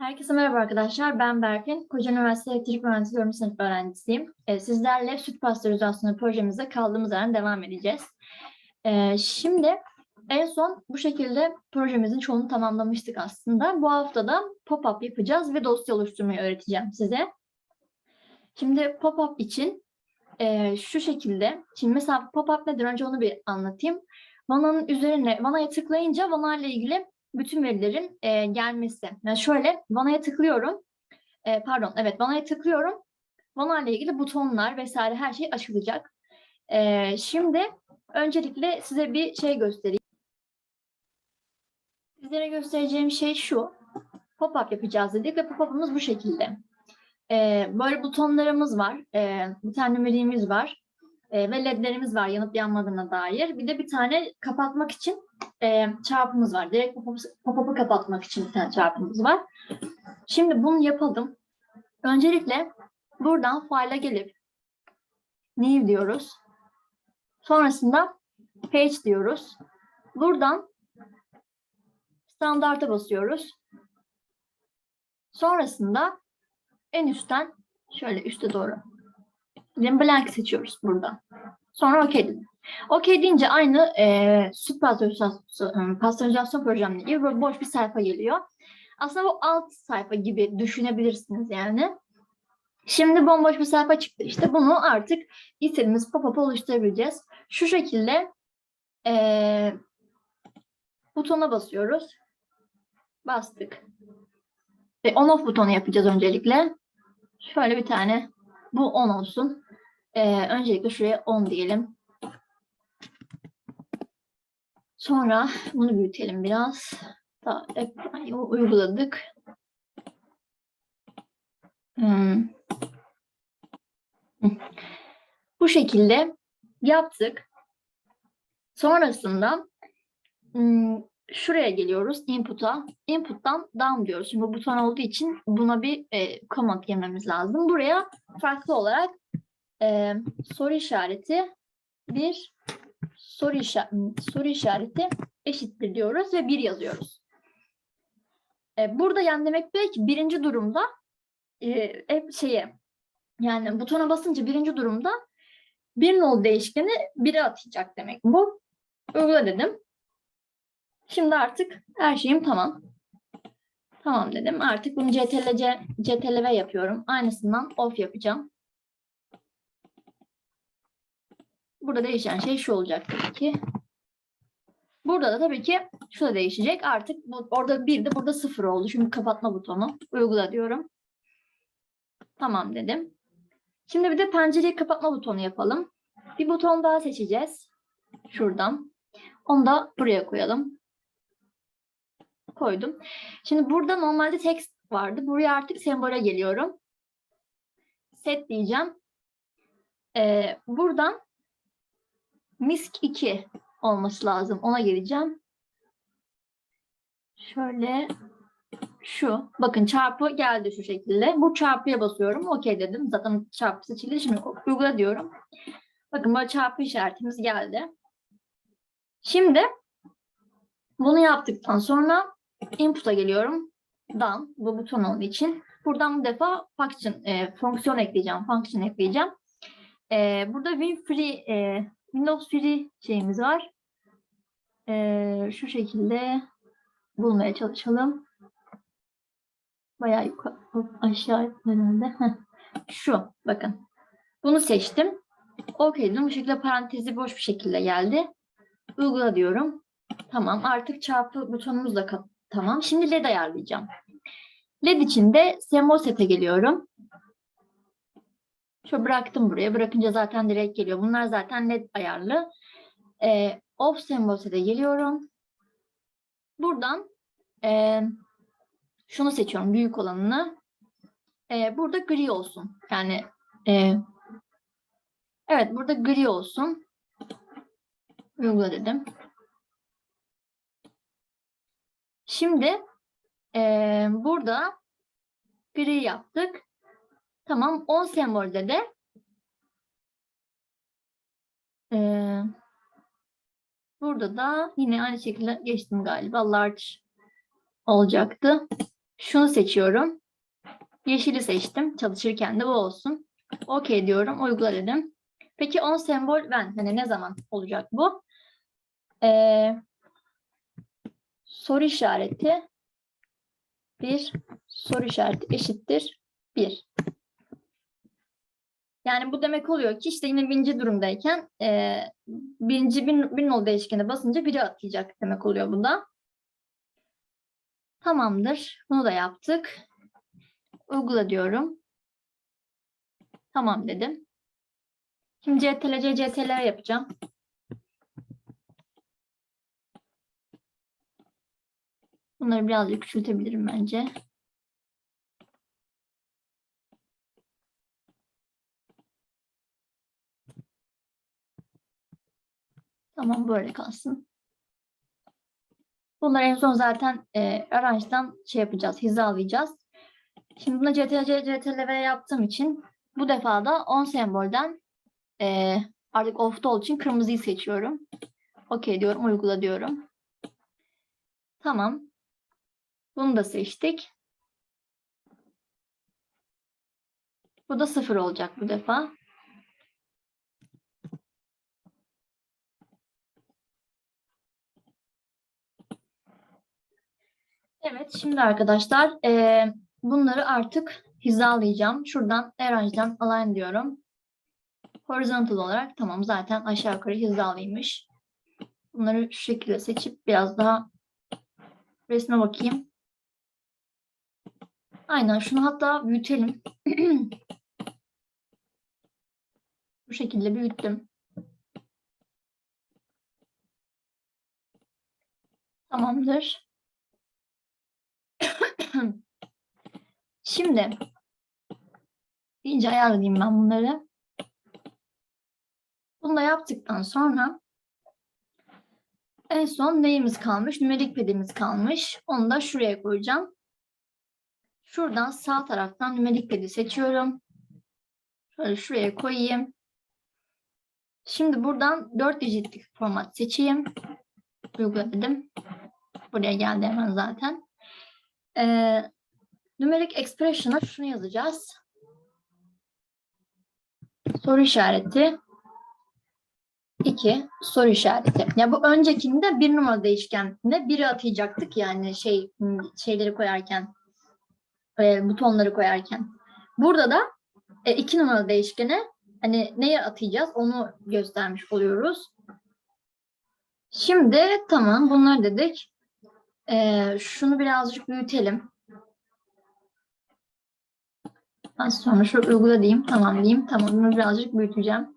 Herkese merhaba arkadaşlar. Ben Berfin. Koca Üniversitesi Elektrik Mühendisliği 4. sınıf öğrencisiyim. Ee, sizlerle süt pastörizasyonu projemize kaldığımız yerden devam edeceğiz. Ee, şimdi en son bu şekilde projemizin çoğunu tamamlamıştık aslında. Bu hafta da pop-up yapacağız ve dosya oluşturmayı öğreteceğim size. Şimdi pop-up için e, şu şekilde, şimdi mesela pop-up nedir önce onu bir anlatayım. Vana'nın üzerine, Vana'ya tıklayınca Vana ile ilgili bütün verilerin e, gelmesi. Yani şöyle Vana'ya tıklıyorum. E, pardon, evet Vana'ya tıklıyorum. Vana ile ilgili butonlar vesaire her şey açılacak. E, şimdi öncelikle size bir şey göstereyim. Sizlere göstereceğim şey şu. Pop-up yapacağız dedik ve pop-up'ımız bu şekilde. E, böyle butonlarımız var. E, bir tane numeriğimiz var. E, ve ledlerimiz var yanıp yanmadığına dair. Bir de bir tane kapatmak için e, çarpımız var. Direkt pop-up'ı pop kapatmak için bir tane çarpımız var. Şimdi bunu yapalım. Öncelikle buradan file'a gelip new diyoruz. Sonrasında page diyoruz. Buradan standarta basıyoruz. Sonrasında en üstten şöyle üste doğru. Blank seçiyoruz burada. Sonra OK dedim. OK deyince aynı e, süt pastörizasyon, pastörizasyon programı gibi böyle boş bir sayfa geliyor. Aslında bu alt sayfa gibi düşünebilirsiniz yani. Şimdi bomboş bir sayfa çıktı işte. Bunu artık istediğimiz pop-up oluşturabileceğiz. Şu şekilde e, butona basıyoruz. Bastık. Ve on off butonu yapacağız öncelikle. Şöyle bir tane bu on olsun. E, öncelikle şuraya on diyelim. Sonra bunu büyütelim biraz. Daha ekran uyguladık. Hmm. Bu şekilde yaptık. Sonrasında hmm, şuraya geliyoruz input'a. Input'tan down diyoruz. Şimdi bu buton olduğu için buna bir e, command yememiz lazım. Buraya farklı olarak e, soru işareti bir soru, işareti, soru işareti eşittir diyoruz ve bir yazıyoruz. E, burada yani demek belki birinci durumda e, şeye yani butona basınca birinci durumda bir nol değişkeni biri atacak demek bu. Uygula dedim. Şimdi artık her şeyim tamam. Tamam dedim. Artık bunu CTRL-C, yapıyorum. Aynısından off yapacağım. Burada değişen şey şu olacak tabii ki. Burada da tabii ki şu da değişecek. Artık bu, orada bir de burada sıfır oldu. Şimdi kapatma butonu. Uygula diyorum. Tamam dedim. Şimdi bir de pencereyi kapatma butonu yapalım. Bir buton daha seçeceğiz. Şuradan. Onu da buraya koyalım. Koydum. Şimdi burada normalde text vardı. Buraya artık sembole geliyorum. Set diyeceğim. Ee, buradan MISK 2 olması lazım. Ona geleceğim. Şöyle şu. Bakın çarpı geldi şu şekilde. Bu çarpıya basıyorum. Okey dedim. Zaten çarpı seçildi. Şimdi uygula diyorum. Bakın böyle çarpı işaretimiz geldi. Şimdi bunu yaptıktan sonra input'a geliyorum. Done. Bu buton olduğu için. Buradan bu defa function, e, fonksiyon ekleyeceğim. Function ekleyeceğim. E, burada WinFree e, Windows Free şeyimiz var. Ee, şu şekilde bulmaya çalışalım. Bayağı yukarı, aşağı herhalde. Şu bakın. Bunu seçtim. OK dedim. Bu şekilde parantezi boş bir şekilde geldi. Uygula diyorum. Tamam. Artık çarpı butonumuz da tamam. Şimdi LED ayarlayacağım. LED için de sembol sete geliyorum. Şöyle bıraktım buraya. Bırakınca zaten direkt geliyor. Bunlar zaten net ayarlı. E, off sembolse de geliyorum. Buradan e, şunu seçiyorum. Büyük olanını. E, burada gri olsun. Yani e, evet burada gri olsun. Uygula dedim. Şimdi e, burada gri yaptık. Tamam. 10 sembolde de ee, burada da yine aynı şekilde geçtim galiba. Large olacaktı. Şunu seçiyorum. Yeşili seçtim. Çalışırken de bu olsun. Okey diyorum. Uygula dedim. Peki on sembol ben. Hani ne zaman olacak bu? Ee, soru işareti bir soru işareti eşittir bir. Yani bu demek oluyor ki işte yine birinci durumdayken e, birinci bin, bin nol değişkene basınca biri atlayacak demek oluyor bu da. Tamamdır. Bunu da yaptık. Uygula diyorum. Tamam dedim. Şimdi CTRL yapacağım. Bunları birazcık küçültebilirim bence. Tamam böyle kalsın. Bunları en son zaten e, aranjdan şey yapacağız, hizalayacağız. Şimdi buna CTRL, CTRL yaptığım için bu defa da 10 sembolden e, artık off'ta olduğu için kırmızıyı seçiyorum. Okey diyorum, uygula diyorum. Tamam. Bunu da seçtik. Bu da sıfır olacak bu defa. Evet, şimdi arkadaşlar eee, bunları artık hizalayacağım. Şuradan Arrange'dan Align diyorum. Horizontal olarak tamam zaten aşağı yukarı hizalıymış. Bunları şu şekilde seçip biraz daha resme bakayım. Aynen şunu hatta büyütelim. Bu şekilde büyüttüm. Tamamdır. Şimdi iyice ayarlayayım ben bunları. Bunu da yaptıktan sonra en son neyimiz kalmış? Nümerik pedimiz kalmış. Onu da şuraya koyacağım. Şuradan sağ taraftan nümerik pedi seçiyorum. Şöyle şuraya koyayım. Şimdi buradan 4 dijitlik format seçeyim. Uygula dedim. Buraya geldi hemen zaten. Ee, numeric expression'a şunu yazacağız. Soru işareti 2 soru işareti. Ya bu öncekinde bir numara değişkeninde biri atayacaktık yani şey şeyleri koyarken e, butonları koyarken. Burada da e, iki numaralı değişkene hani neye atayacağız onu göstermiş oluyoruz. Şimdi tamam bunları dedik. E, şunu birazcık büyütelim. Az sonra şu uygula diyeyim. Tamam diyeyim. Tamam bunu birazcık büyüteceğim.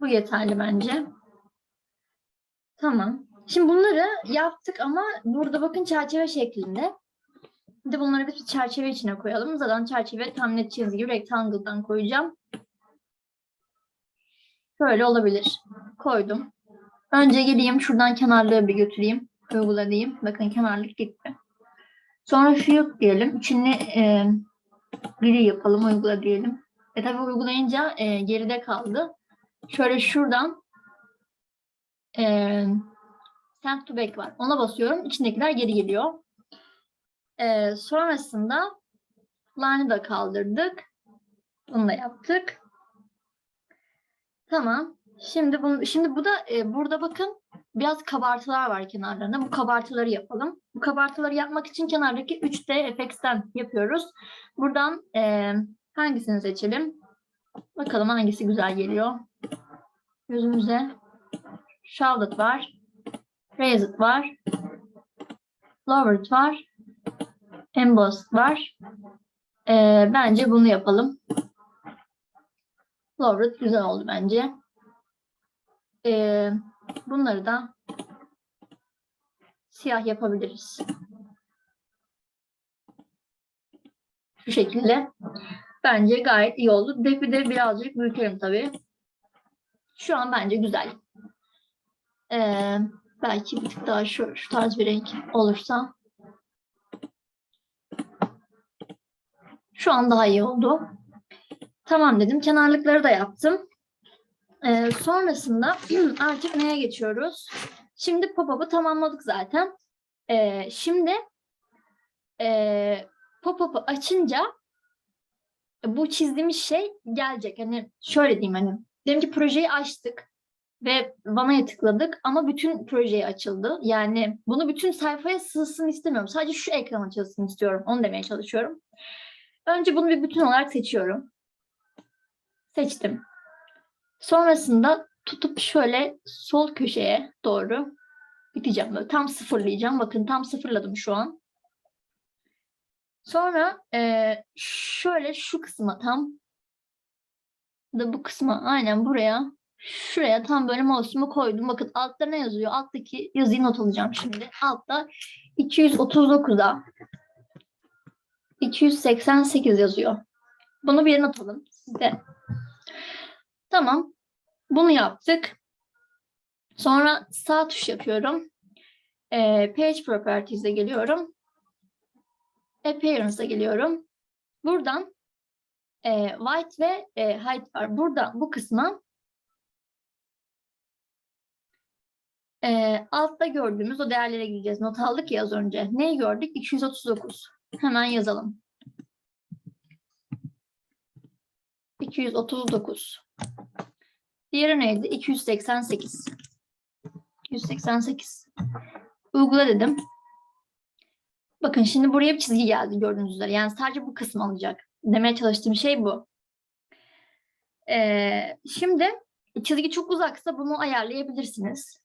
Bu yeterli bence. Tamam. Şimdi bunları yaptık ama burada bakın çerçeve şeklinde. Bir de bunları bir çerçeve içine koyalım. Zaten çerçeve tam net çizgi rectangle'dan koyacağım. Şöyle olabilir. Koydum. Önce geleyim şuradan kenarlığı bir götüreyim. Uygula diyeyim. Bakın kenarlık gitti. Sonra şu yok diyelim. İçini e, gri yapalım. Uygula diyelim. E tabi uygulayınca e, geride kaldı. Şöyle şuradan e, send to back var. Ona basıyorum. İçindekiler geri geliyor. E, sonrasında line'ı da kaldırdık. Bunu da yaptık. Tamam. Şimdi bunu, şimdi bu da e, burada bakın biraz kabartılar var kenarlarında. Bu kabartıları yapalım. Bu kabartıları yapmak için kenardaki 3D FX'ten yapıyoruz. Buradan e, hangisini seçelim? Bakalım hangisi güzel geliyor. Gözümüze Shrouded var. Raised var. Lowered var. Embossed var. E, bence bunu yapalım. Lowered güzel oldu bence. Ee, bunları da siyah yapabiliriz. Şu şekilde. Bence gayet iyi oldu. Bir de birazcık büyütelim tabii. Şu an bence güzel. Ee, belki bir tık daha şu, şu tarz bir renk olursa. Şu an daha iyi oldu. Tamam dedim. Kenarlıkları da yaptım. Ee, sonrasında artık neye geçiyoruz? Şimdi pop-up'ı tamamladık zaten. Ee, şimdi e, pop-up'ı açınca bu çizdiğimiz şey gelecek. Hani şöyle diyeyim hani diyelim ki projeyi açtık ve vanaya tıkladık ama bütün projeyi açıldı. Yani bunu bütün sayfaya sığsın istemiyorum. Sadece şu ekran açılsın istiyorum. Onu demeye çalışıyorum. Önce bunu bir bütün olarak seçiyorum. Seçtim. Sonrasında tutup şöyle sol köşeye doğru iteceğim. Böyle tam sıfırlayacağım. Bakın tam sıfırladım şu an. Sonra eee, şöyle şu kısma tam da bu kısma aynen buraya şuraya tam böyle mouse'umu koydum. Bakın altta ne yazıyor? Alttaki yazıyı not alacağım şimdi. Altta 239'a 288 yazıyor. Bunu bir not alın. Size. Tamam. Bunu yaptık. Sonra sağ tuş yapıyorum. Ee, Page Properties'e geliyorum. Appearance'a geliyorum. Buradan e, white ve e, height var. Burada bu kısma e, altta gördüğümüz o değerlere gideceğiz. Not aldık ya az önce. Neyi gördük? 239. Hemen yazalım. 239. Diğeri neydi? 288. 288. Uygula dedim. Bakın şimdi buraya bir çizgi geldi gördüğünüz üzere. Yani sadece bu kısmı alacak. Demeye çalıştığım şey bu. Ee, şimdi çizgi çok uzaksa bunu ayarlayabilirsiniz.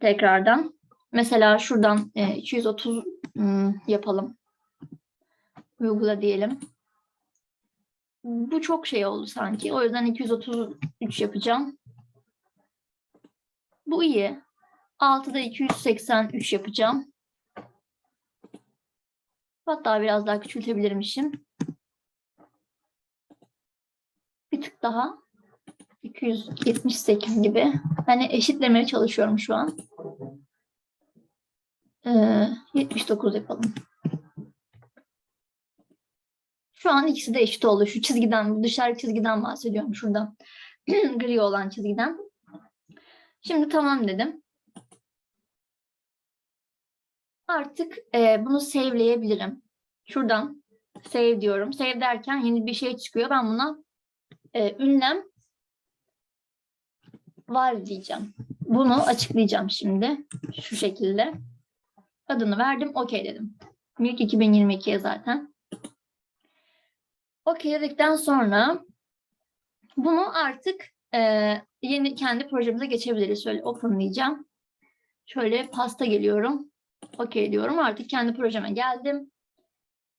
Tekrardan. Mesela şuradan e, 230 hmm, yapalım. Uygula diyelim. Bu çok şey oldu sanki. O yüzden 233 yapacağım. Bu iyi. 6'da 283 yapacağım. Hatta biraz daha küçültebilirmişim. Bir tık daha. 278 gibi. Hani eşitlemeye çalışıyorum şu an. Ee, 79 yapalım. Şu an ikisi de eşit oldu. Şu çizgiden, bu dışarı çizgiden bahsediyorum şuradan. Gri olan çizgiden. Şimdi tamam dedim. Artık e, bunu save'leyebilirim. Şuradan save diyorum. Save derken yeni bir şey çıkıyor. Ben buna e, ünlem var diyeceğim. Bunu açıklayacağım şimdi. Şu şekilde. Adını verdim. OK dedim. Milk 2022'ye zaten. OK dedikten sonra bunu artık e, yeni kendi projemize geçebiliriz. Şöyle open. Şöyle pasta geliyorum. OK diyorum. Artık kendi projeme geldim.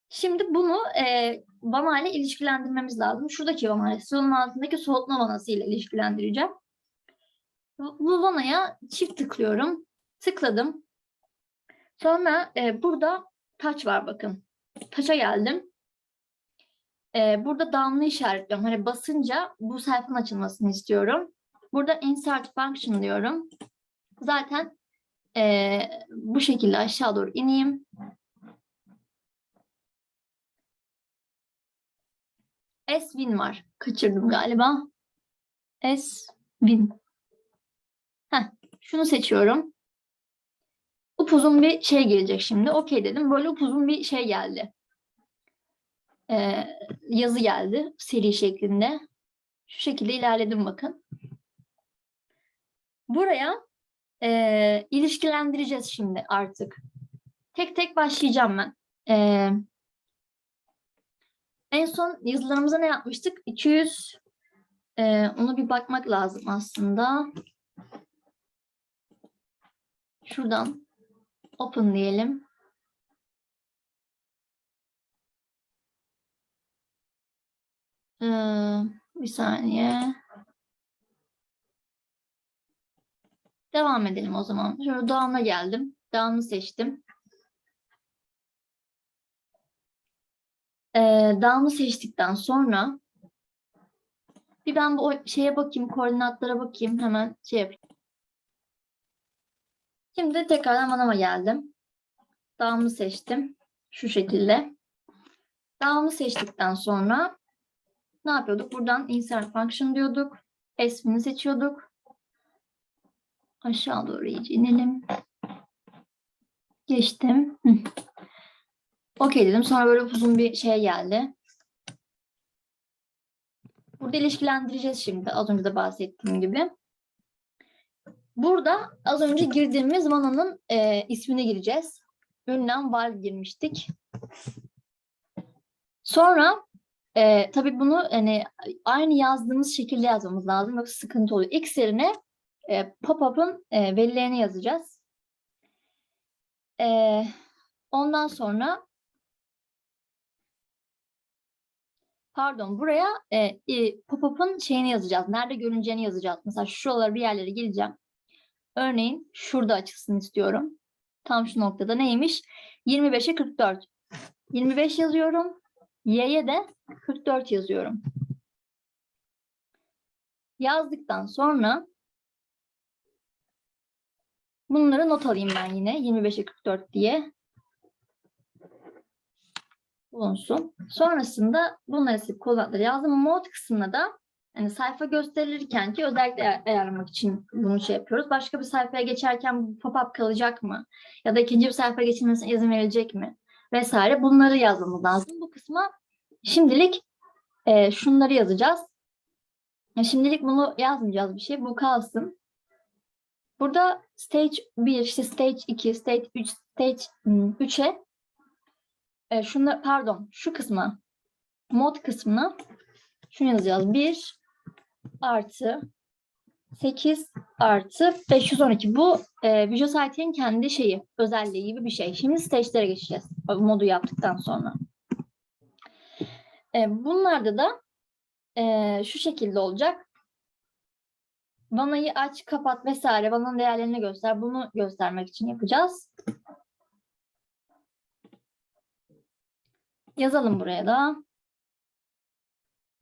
Şimdi bunu e, vana ile ilişkilendirmemiz lazım. Şuradaki vana, sıranın altındaki soğutma vanası ile ilişkilendireceğim. Bu vanaya çift tıklıyorum. Tıkladım. Sonra e, burada taç var bakın. Taça geldim. E, burada down'u işaretliyorum. Hani basınca bu sayfanın açılmasını istiyorum. Burada insert function diyorum. Zaten e, bu şekilde aşağı doğru ineyim. S-Win var. Kaçırdım galiba. S-Win. Heh, şunu seçiyorum. Upuzun bir şey gelecek şimdi. Okey dedim. Böyle upuzun bir şey geldi. Ee, yazı geldi. Seri şeklinde. Şu şekilde ilerledim bakın. Buraya e, ilişkilendireceğiz şimdi artık. Tek tek başlayacağım ben. Ee, en son yazılarımıza ne yapmıştık? 200 e, ona bir bakmak lazım aslında. Şuradan open diyelim. Ee, bir saniye. Devam edelim o zaman. Şöyle dağına geldim. Dağını seçtim. Ee, dağını seçtikten sonra bir ben bu şeye bakayım, koordinatlara bakayım. Hemen şey yapayım. Şimdi tekrardan manama geldim. Dağımı seçtim. Şu şekilde. Dağımı seçtikten sonra ne yapıyorduk? Buradan insert function diyorduk. Esmini seçiyorduk. Aşağı doğru iyice inelim. Geçtim. Okey dedim. Sonra böyle uzun bir şey geldi. Burada ilişkilendireceğiz şimdi. Az önce de bahsettiğim gibi. Burada az önce girdiğimiz vananın e, ismini gireceğiz. Ünlem val girmiştik. Sonra e, tabii bunu hani aynı yazdığımız şekilde yazmamız lazım. Yoksa sıkıntı oluyor. X yerine e, pop-up'ın e, verilerini yazacağız. E, ondan sonra pardon buraya e, e, pop-up'ın şeyini yazacağız. Nerede görüneceğini yazacağız. Mesela şuralara bir yerlere geleceğim. Örneğin şurada açılsın istiyorum. Tam şu noktada neymiş? 25'e 44. 25 yazıyorum. Y'ye de 44 yazıyorum. Yazdıktan sonra bunları not alayım ben yine 25'e 44 diye. Bulunsun. Sonrasında bunları silip kullanatları yazdım. Mod kısmına da yani sayfa gösterilirken ki özellikle ayar- ayarlamak için bunu şey yapıyoruz. Başka bir sayfaya geçerken bu pop-up kalacak mı? Ya da ikinci bir sayfaya geçilmesine izin verilecek mi? Vesaire bunları yazmamız lazım. Bu kısma şimdilik e, şunları yazacağız. Ya Şimdilik bunu yazmayacağız bir şey. Bu kalsın. Burada stage 1, işte stage 2, stage 3, stage 3'e e, şunu pardon şu kısma mod kısmına şunu yazacağız. 1 artı 8 artı 512. Bu e, Visual Study'nin kendi şeyi, özelliği gibi bir şey. Şimdi stage'lere geçeceğiz. Modu yaptıktan sonra. E, bunlarda da e, şu şekilde olacak. Vanayı aç, kapat vesaire. Vananın değerlerini göster. Bunu göstermek için yapacağız. Yazalım buraya da.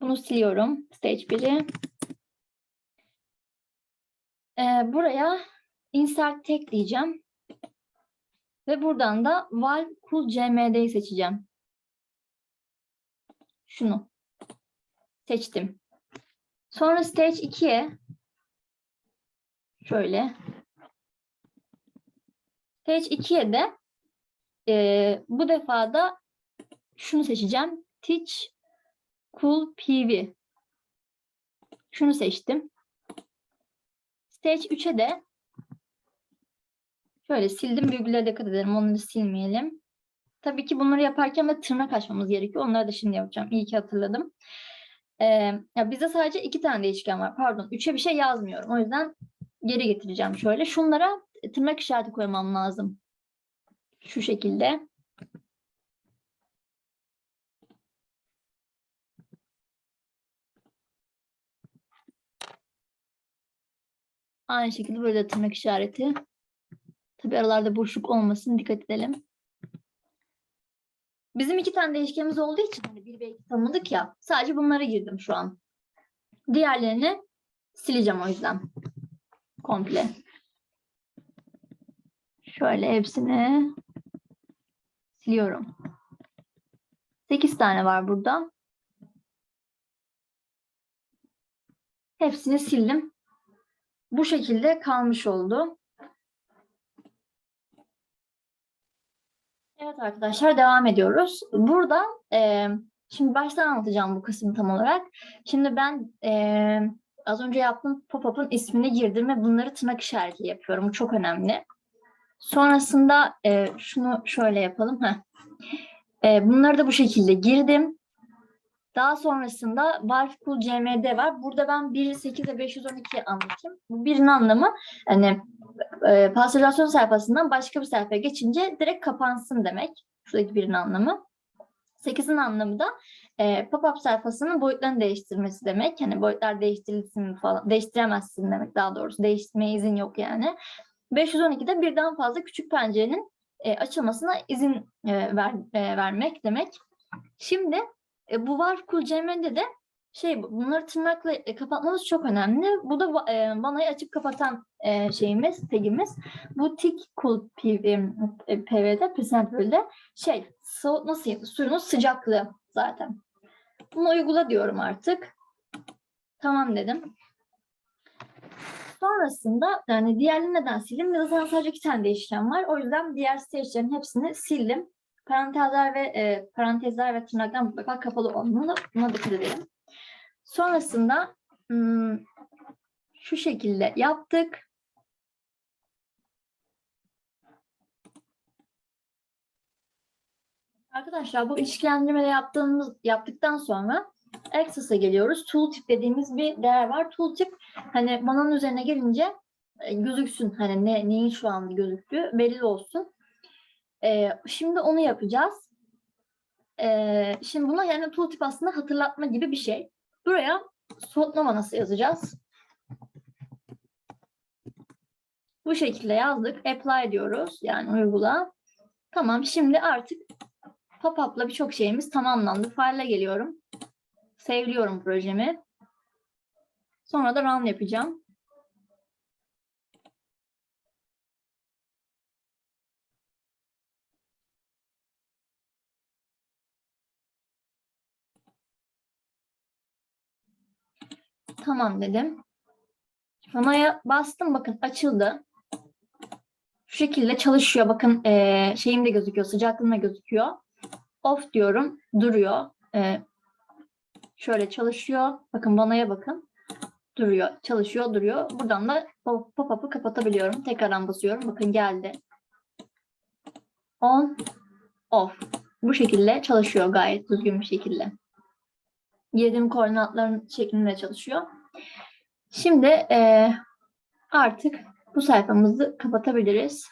Bunu siliyorum. Stage 1'i. Ee, buraya insert tek diyeceğim. Ve buradan da val cool cmd'yi seçeceğim. Şunu. Seçtim. Sonra stage 2'ye şöyle stage 2'ye de e, bu defa da şunu seçeceğim. Teach Cool PV. Şunu seçtim. Stage 3'e de şöyle sildim. Virgüllere dikkat edelim. Onları silmeyelim. Tabii ki bunları yaparken de tırnak açmamız gerekiyor. Onları da şimdi yapacağım. İyi ki hatırladım. Ee, ya bizde sadece iki tane değişken var. Pardon. Üçe bir şey yazmıyorum. O yüzden geri getireceğim şöyle. Şunlara tırnak işareti koymam lazım. Şu şekilde. Aynı şekilde böyle de tırnak işareti. Tabii aralarda boşluk olmasın dikkat edelim. Bizim iki tane değişkenimiz olduğu için hani bir ve iki tanımladık ya. Sadece bunlara girdim şu an. Diğerlerini sileceğim o yüzden. Komple. Şöyle hepsini siliyorum. 8 tane var burada. Hepsini sildim bu şekilde kalmış oldu. Evet arkadaşlar devam ediyoruz. Burada e, şimdi baştan anlatacağım bu kısmı tam olarak. Şimdi ben e, az önce yaptığım pop-up'ın ismini girdim ve bunları tırnak işareti yapıyorum. Bu çok önemli. Sonrasında e, şunu şöyle yapalım. E, bunları da bu şekilde girdim. Daha sonrasında Valve CMD var. Burada ben 1, 8 ve 512 anlatayım. Bu birinin anlamı hani e, pastörizasyon sayfasından başka bir sayfaya geçince direkt kapansın demek. Şuradaki birinin anlamı. 8'in anlamı da e, pop-up sayfasının boyutlarını değiştirmesi demek. Hani boyutlar değiştirilsin falan, değiştiremezsin demek daha doğrusu. Değiştirmeye izin yok yani. 512'de birden fazla küçük pencerenin e, açılmasına izin e, ver, e, vermek demek. Şimdi e, bu var CM'de de şey bu- bunları tırnakla e, kapatmamız çok önemli. Bu da e, vanayı açıp kapatan e, şeyimiz, tagimiz. Bu tick cool PV, e, PV'de, present bölümde şey so, nasıl diyeyim, suyunun sıcaklığı zaten. Bunu uygula diyorum artık. Tamam dedim. Sonrasında yani diğerlerini neden sildim? Zaten sadece iki tane değişken var. O yüzden diğer stage'lerin hepsini sildim. Parantezler ve e, parantezler ve tırnaklar mutlaka kapalı olmalı. Buna dikkat edelim. Sonrasında hmm, şu şekilde yaptık. Arkadaşlar bu ilişkilendirmeleri yaptığımız yaptıktan sonra Access'a geliyoruz. Tooltip dediğimiz bir değer var. Tooltip hani mananın üzerine gelince e, gözüksün. Hani ne, neyin şu an gözüktüğü belli olsun. E, şimdi onu yapacağız. E, şimdi buna yani tooltip aslında hatırlatma gibi bir şey. Buraya soğutma manası yazacağız. Bu şekilde yazdık. Apply diyoruz. Yani uygula. Tamam şimdi artık pop-up'la birçok şeyimiz tamamlandı. File'e geliyorum. Save'liyorum projemi. Sonra da run yapacağım. Tamam dedim. Run'a bastım bakın açıldı. Şu şekilde çalışıyor. Bakın eee şeyim de gözüküyor. Sıcaklığım da gözüküyor. Off diyorum. Duruyor. Eee, şöyle çalışıyor. Bakın banaya bakın. Duruyor. Çalışıyor. Duruyor. Buradan da pop- pop-up'ı kapatabiliyorum. Tekrardan basıyorum. Bakın geldi. On. Off. Bu şekilde çalışıyor gayet düzgün bir şekilde. Girdiğim koordinatların şeklinde çalışıyor. Şimdi eee, artık bu sayfamızı kapatabiliriz.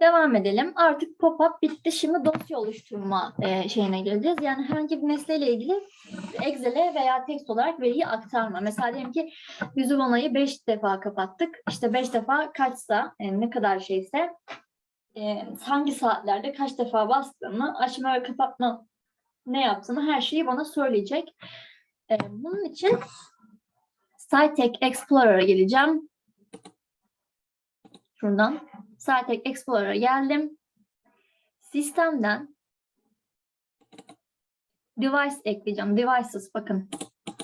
Devam edelim. Artık pop-up bitti. Şimdi dosya oluşturma e, şeyine geleceğiz. Yani herhangi bir nesneyle ilgili Excel'e veya text olarak veriyi aktarma. Mesela diyelim ki yüzü vanayı 5 defa kapattık. İşte 5 defa kaçsa, e, ne kadar şeyse e, hangi saatlerde kaç defa bastığını, açma ve kapatma ne yaptığını her şeyi bana söyleyecek. E, bunun için Sitetek Explorer'a geleceğim. Şuradan Sitetek Explorer'a geldim. Sistemden Device ekleyeceğim. Devices bakın.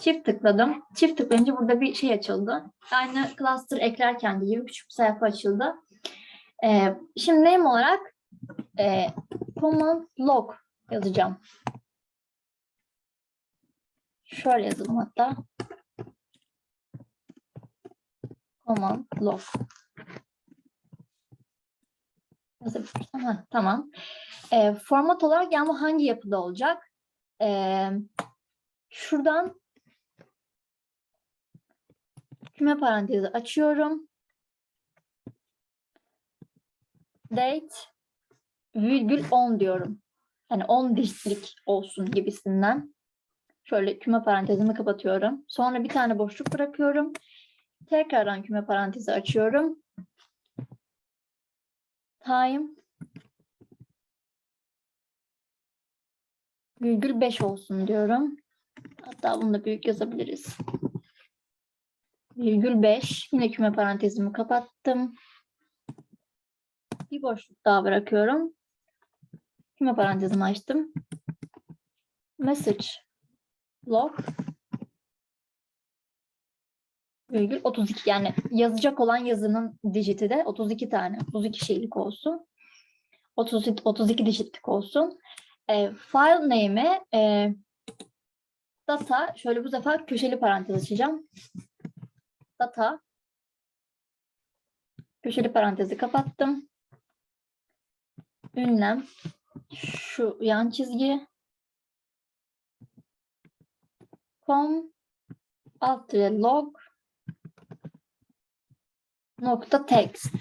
Çift tıkladım. Çift tıklayınca burada bir şey açıldı. Aynı cluster eklerken gibi küçük bir sayfa açıldı. Ee, şimdi name olarak e, command log yazacağım. Şöyle yazalım hatta. Command log. Yazabilirsem, ha, tamam. Ee, format olarak yani hangi yapıda olacak? Ee, şuradan küme parantezi açıyorum. Date virgül 10 diyorum. Yani 10 dijitik olsun gibisinden. Şöyle küme parantezimi kapatıyorum. Sonra bir tane boşluk bırakıyorum. Tekrardan küme parantezi açıyorum. Time virgül 5 olsun diyorum. Hatta bunu da büyük yazabiliriz. Virgül 5. Yine küme parantezimi kapattım. Bir boşluk daha bırakıyorum. Küme parantezimi açtım. Message log virgül 32 yani yazacak olan yazının dijiti de 32 tane 32 şeylik olsun. 32, 32 dijitlik olsun. E, file name'e e, data şöyle bu sefer köşeli parantez açacağım. Data köşeli parantezi kapattım. Ünlem şu yan çizgi com alt log nokta text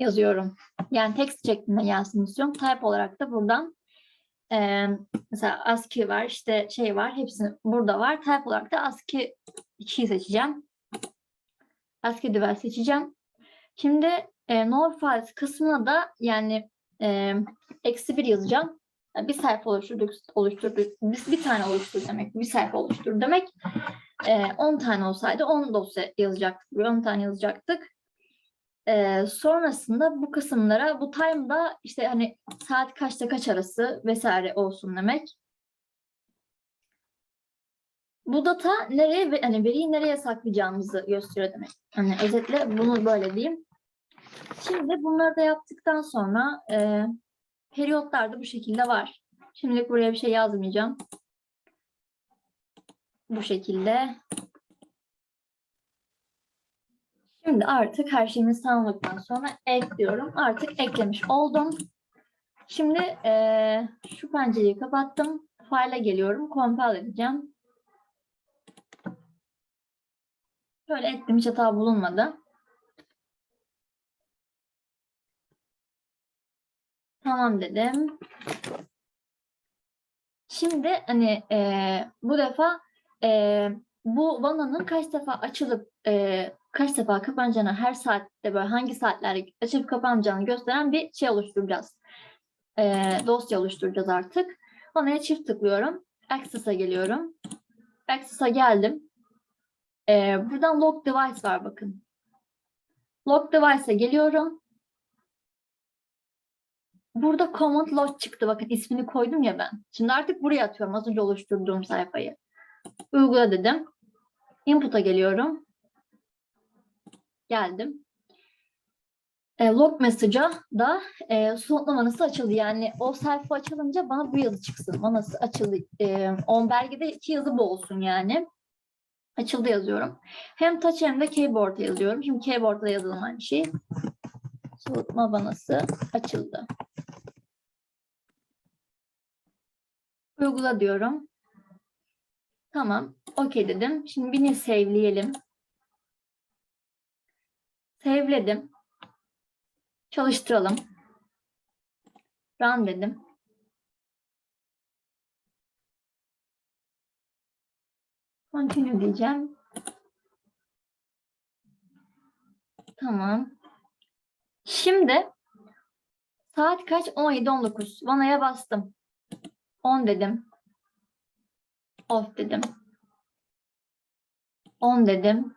yazıyorum. Yani text şeklinde gelsin istiyorum. Type olarak da buradan eee, mesela ASCII var, işte şey var, hepsini burada var. Type olarak da ASCII 2'yi seçeceğim. ASCII Dual seçeceğim. Şimdi e, no files kısmına da yani e, eksi bir yazacağım. Yani bir sayfa oluşturduk, oluşturduk. Bir, bir tane oluştur demek. Bir sayfa oluştur demek. E, 10 tane olsaydı 10 dosya yazacaktık. 10 tane yazacaktık. Ee, sonrasında bu kısımlara bu time'da işte hani saat kaçta kaç arası vesaire olsun demek. Bu data nereye hani veriyi nereye saklayacağımızı gösteriyor demek. Hani özetle bunu böyle diyeyim. Şimdi bunları da yaptıktan sonra e, periyotlar da bu şekilde var. Şimdilik buraya bir şey yazmayacağım. Bu şekilde. Şimdi artık her şeyimiz tamamladıktan sonra ekliyorum. Artık eklemiş oldum. Şimdi eee, şu pencereyi kapattım. File'a geliyorum. Compile edeceğim. Böyle ettim. Hiç hata bulunmadı. Tamam dedim. Şimdi hani eee, bu defa eee, bu vananın kaç defa açılıp eee, kaç defa kapanacağını her saatte böyle hangi saatlerde açılıp kapanacağını gösteren bir şey oluşturacağız. Eee, dosya oluşturacağız artık. Vanaya çift tıklıyorum. Access'a geliyorum. Access'a geldim. Eee, buradan log device var bakın. Log device'a geliyorum. Burada command log çıktı. Bakın ismini koydum ya ben. Şimdi artık buraya atıyorum. Az önce oluşturduğum sayfayı. Uygula dedim. Input'a geliyorum. Geldim. E, log message'a da e, soğutma manası açıldı. Yani o sayfa açılınca bana bu yazı çıksın. Manası açıldı. E, on belgede iki yazı bu olsun yani. Açıldı yazıyorum. Hem touch hem de keyboard'a yazıyorum. Şimdi keyboard'da yazalım aynı şeyi. Soğutma vanası açıldı. Uygula diyorum. Tamam. Okey dedim. Şimdi birini save'leyelim. Save'ledim. Çalıştıralım. Run dedim. Continue diyeceğim. Tamam. Şimdi saat kaç? 17.19. Vanaya bastım. 10 dedim. Off dedim. 10 dedim.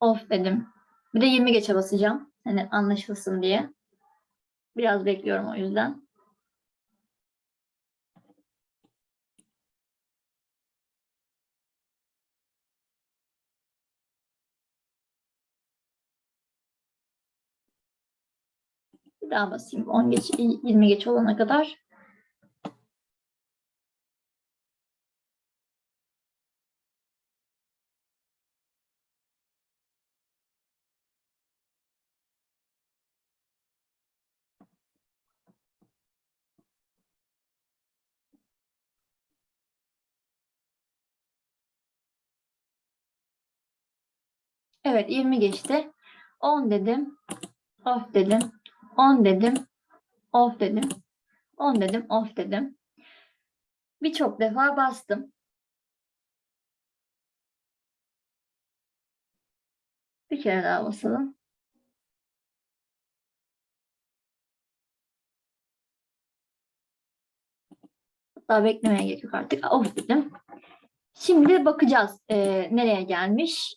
Off dedim. Bir de 20 geçe basacağım. Hani anlaşılsın diye. Biraz bekliyorum o yüzden. Bir daha basayım. 10 geç, 20 geç olana kadar. Evet 20 geçti. 10 dedim. Off dedim. 10 dedim. Off dedim. 10 dedim. Off dedim. Birçok defa bastım. Bir kere daha basalım. Daha beklemeye gerek yok artık. Off dedim. Şimdi bakacağız eee, nereye gelmiş.